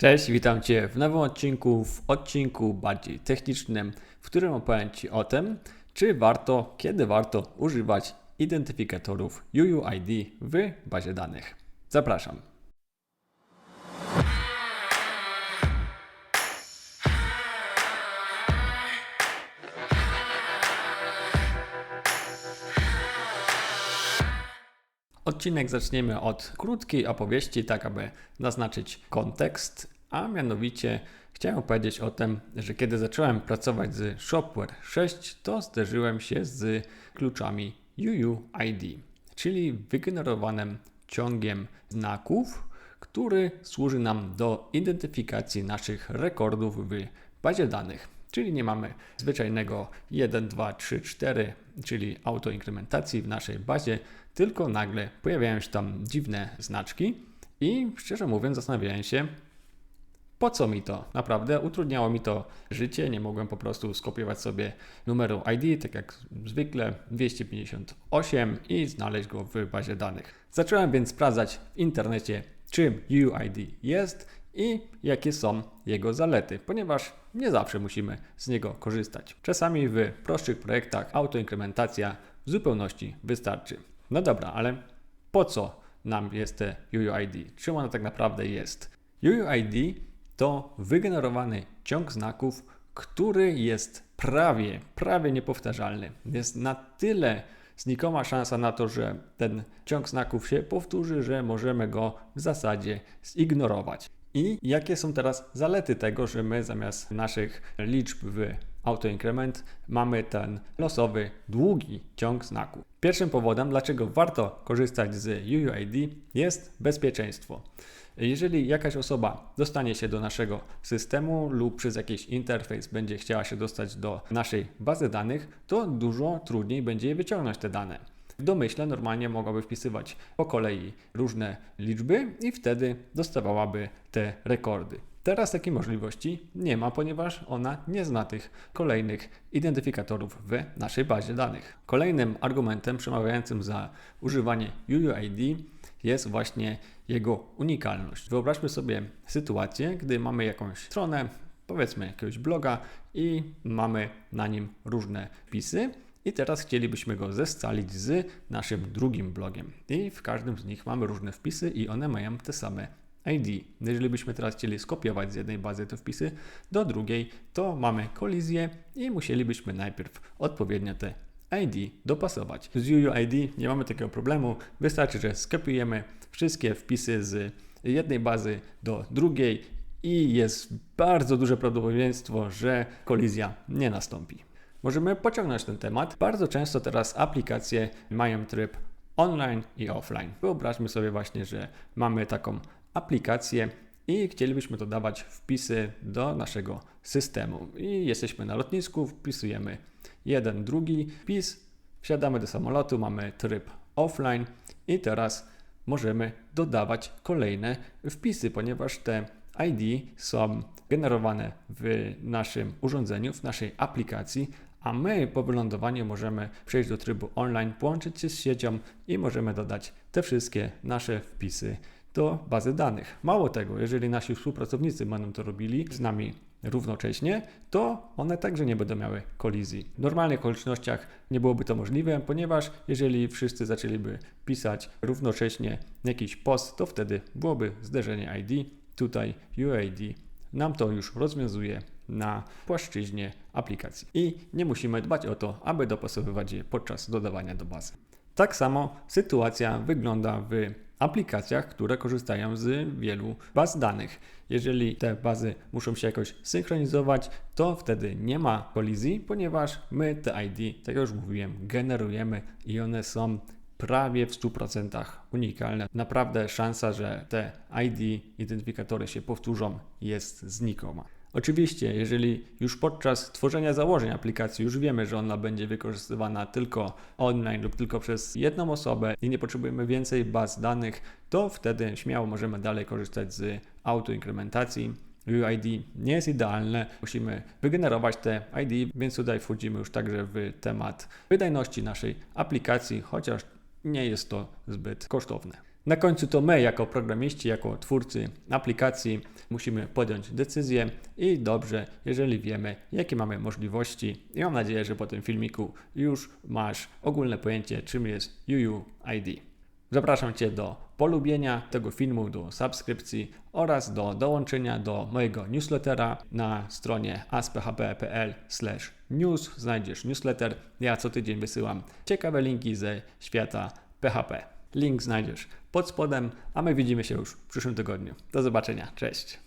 Cześć, witam Cię w nowym odcinku, w odcinku bardziej technicznym, w którym opowiem Ci o tym, czy warto, kiedy warto używać identyfikatorów UUID w bazie danych. Zapraszam. Odcinek zaczniemy od krótkiej opowieści, tak aby naznaczyć kontekst, a mianowicie chciałem powiedzieć o tym, że kiedy zacząłem pracować z Shopware 6, to zderzyłem się z kluczami UUID, czyli wygenerowanym ciągiem znaków, który służy nam do identyfikacji naszych rekordów w bazie danych. Czyli nie mamy zwyczajnego 1, 2, 3, 4, czyli autoinkrementacji w naszej bazie, tylko nagle pojawiają się tam dziwne znaczki i szczerze mówiąc zastanawiałem się, po co mi to? Naprawdę utrudniało mi to życie. Nie mogłem po prostu skopiować sobie numeru ID, tak jak zwykle 258 i znaleźć go w bazie danych. Zacząłem więc sprawdzać w internecie, czym UID jest i jakie są jego zalety, ponieważ nie zawsze musimy z niego korzystać. Czasami w prostszych projektach autoinkrementacja w zupełności wystarczy. No dobra, ale po co nam jest te UUID? Czym ona tak naprawdę jest? UUID to wygenerowany ciąg znaków, który jest prawie, prawie niepowtarzalny. Jest na tyle znikoma szansa na to, że ten ciąg znaków się powtórzy, że możemy go w zasadzie zignorować. I jakie są teraz zalety tego, że my zamiast naszych liczb w autoinkrement mamy ten losowy, długi ciąg znaków. Pierwszym powodem, dlaczego warto korzystać z UUID jest bezpieczeństwo. Jeżeli jakaś osoba dostanie się do naszego systemu lub przez jakiś interfejs będzie chciała się dostać do naszej bazy danych, to dużo trudniej będzie jej wyciągnąć te dane. W domyśle normalnie mogłaby wpisywać po kolei różne liczby i wtedy dostawałaby te rekordy. Teraz takiej możliwości nie ma, ponieważ ona nie zna tych kolejnych identyfikatorów w naszej bazie danych. Kolejnym argumentem przemawiającym za używanie UUID jest właśnie jego unikalność. Wyobraźmy sobie sytuację, gdy mamy jakąś stronę, powiedzmy jakiegoś bloga i mamy na nim różne wpisy. I teraz chcielibyśmy go zescalić z naszym drugim blogiem. I w każdym z nich mamy różne wpisy i one mają te same ID. Jeżeli byśmy teraz chcieli skopiować z jednej bazy te wpisy do drugiej, to mamy kolizję i musielibyśmy najpierw odpowiednio te ID dopasować. Z UUID nie mamy takiego problemu. Wystarczy, że skopiujemy wszystkie wpisy z jednej bazy do drugiej i jest bardzo duże prawdopodobieństwo, że kolizja nie nastąpi. Możemy pociągnąć ten temat. Bardzo często teraz aplikacje mają tryb online i offline. Wyobraźmy sobie właśnie, że mamy taką aplikację i chcielibyśmy dodawać wpisy do naszego systemu. I jesteśmy na lotnisku, wpisujemy jeden, drugi wpis, wsiadamy do samolotu, mamy tryb offline i teraz możemy dodawać kolejne wpisy, ponieważ te ID są generowane w naszym urządzeniu, w naszej aplikacji, a my po wylądowaniu możemy przejść do trybu online, połączyć się z siecią i możemy dodać te wszystkie nasze wpisy do bazy danych. Mało tego, jeżeli nasi współpracownicy będą to robili z nami równocześnie, to one także nie będą miały kolizji. W normalnych okolicznościach nie byłoby to możliwe, ponieważ jeżeli wszyscy zaczęliby pisać równocześnie jakiś post, to wtedy byłoby zderzenie ID. Tutaj UID nam to już rozwiązuje na płaszczyźnie aplikacji i nie musimy dbać o to, aby dopasowywać je podczas dodawania do bazy. Tak samo sytuacja wygląda w aplikacjach, które korzystają z wielu baz danych. Jeżeli te bazy muszą się jakoś synchronizować, to wtedy nie ma kolizji, ponieważ my te ID, tak jak już mówiłem, generujemy i one są prawie w 100% unikalne. Naprawdę szansa, że te ID, identyfikatory się powtórzą, jest znikoma. Oczywiście, jeżeli już podczas tworzenia założeń aplikacji już wiemy, że ona będzie wykorzystywana tylko online lub tylko przez jedną osobę i nie potrzebujemy więcej baz danych, to wtedy śmiało możemy dalej korzystać z autoinkrementacji. UID nie jest idealne, musimy wygenerować te ID, więc tutaj wchodzimy już także w temat wydajności naszej aplikacji, chociaż nie jest to zbyt kosztowne. Na końcu to my, jako programiści, jako twórcy aplikacji, musimy podjąć decyzję i dobrze, jeżeli wiemy, jakie mamy możliwości. I mam nadzieję, że po tym filmiku już masz ogólne pojęcie, czym jest UUID. Zapraszam Cię do polubienia tego filmu, do subskrypcji oraz do dołączenia do mojego newslettera na stronie asphp.pl news. Znajdziesz newsletter. Ja co tydzień wysyłam ciekawe linki ze świata PHP. Link znajdziesz pod spodem, a my widzimy się już w przyszłym tygodniu. Do zobaczenia. Cześć.